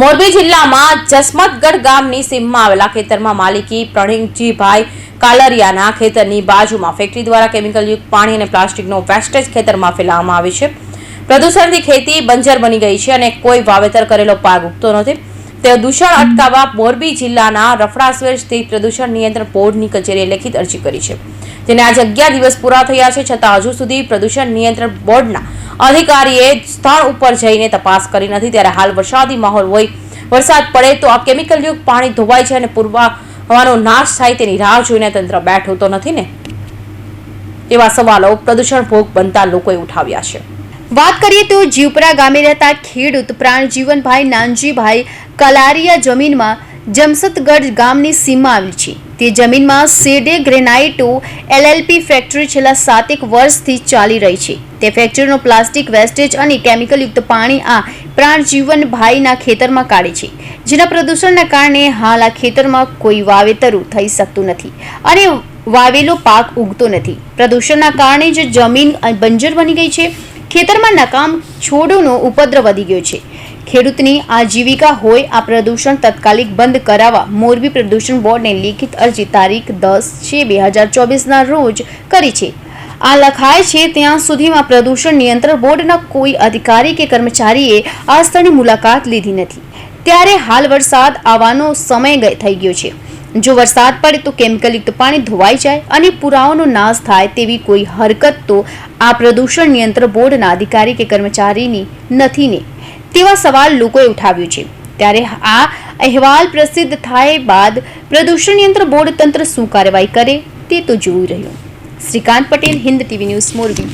મોરબી જિલ્લામાં જસમતગઢ ગામની સીમમાં આવેલા ખેતરમાં માલિકી પ્રણીકજીભાઈ કાલરિયાના ખેતરની બાજુમાં ફેક્ટરી દ્વારા કેમિકલયુક્ત પાણી અને પ્લાસ્ટિકનો વેસ્ટેજ ખેતરમાં ફેલાવવામાં આવે છે. પ્રદૂષણથી ખેતી બંજર બની ગઈ છે અને કોઈ વાવેતર કરેલો પાક ઉગતો નથી. તે દૂષણ અટકાવવા મોરબી જિલ્લાના રફડાસવેર સ્થિત પ્રદૂષણ નિયંત્રણ બોર્ડની કચેરીએ લેખિત અરજી કરી છે. જેને આજે અગિયાર દિવસ પૂરા થયા છે છતાં હજુ સુધી પ્રદૂષણ નિયંત્રણ બોર્ડના અધિકારીએ સ્થળ ઉપર જઈને તપાસ કરી નથી. ત્યારે હાલ વરસાદી માહોલ હોય, વરસાદ પડે તો આ કેમિકલયુક્ત પાણી ધોવાય છે અને પૂર્વા હવાનો નાશ થાય તેની રાહ જોઈને તંત્ર બેઠું તો નથી ને? એવા સવાલો પ્રદૂષણ ભોગ બનતા લોકોએ ઉઠાવ્યા છે. વાત કરીએ તો જીવપરા ગામે રહેતા ખેડૂત પ્રાણજીવનભાઈ નાનજીભાઈ કલારિયા જમીનમાં જમસતગઢ ગામની સીમા આવેલ છે. તે જમીનમાં સેડે ગ્રેનાઇટો એલએલપી ફેક્ટરી છેલ્લા સાતેક વર્ષથી ચાલી રહી છે. તે ફેક્ટરીનો પ્લાસ્ટિક, વેસ્ટેજ અને કેમિકલયુક્ત પાણી આ પ્રાણજીવન ભાઈના ખેતરમાં કાઢે છે. જેના પ્રદૂષણના કારણે હાલ આ ખેતરમાં કોઈ વાવેતરું થઈ શકતું નથી અને વાવેલો પાક ઉગતો નથી. પ્રદૂષણના કારણે જે જમીન બંજર બની ગઈ છે. ખેતરમાં નકામ છોડોનો ઉપદ્રવ વધી ગયો છે. ખેડૂતની આજીવિકા હોય, આ પ્રદૂષણ તાત્કાલિક બંધ કરાવવા મોરબી પ્રદૂષણ બોર્ડને લેખિત અરજી તારીખ દસ છે, બે હજાર ચોવીસના રોજ કરી છે. આ લખાય છે, ત્યાં સુધીમાં પ્રદૂષણ નિયંત્રણ બોર્ડના કોઈ અધિકારી કે કર્મચારીએ આ સ્થળની મુલાકાત લીધી નથી. ત્યારે હાલ વરસાદ આવવાનો સમય થઈ ગયો છે. જો વરસાદ પડે તો કેમિકલયુક્ત પાણી ધોવાઈ જાય અને પુરાવાનો નાશ થાય તેવી કોઈ હરકત તો આ પ્રદૂષણ નિયંત્રણ બોર્ડના અધિકારી કે કર્મચારીની નથી ને. તેવા સવાલ લોકોએ ઉઠાવ્યો છે. ત્યારે આ અહેવાલ પ્રસિદ્ધ થાય બાદ પ્રદૂષણ યંત્ર બોર્ડ તંત્ર શું કાર્યવાહી કરે તે તો જોઈ રહ્યું. Shrikant Patel, Hind TV news, Morbi.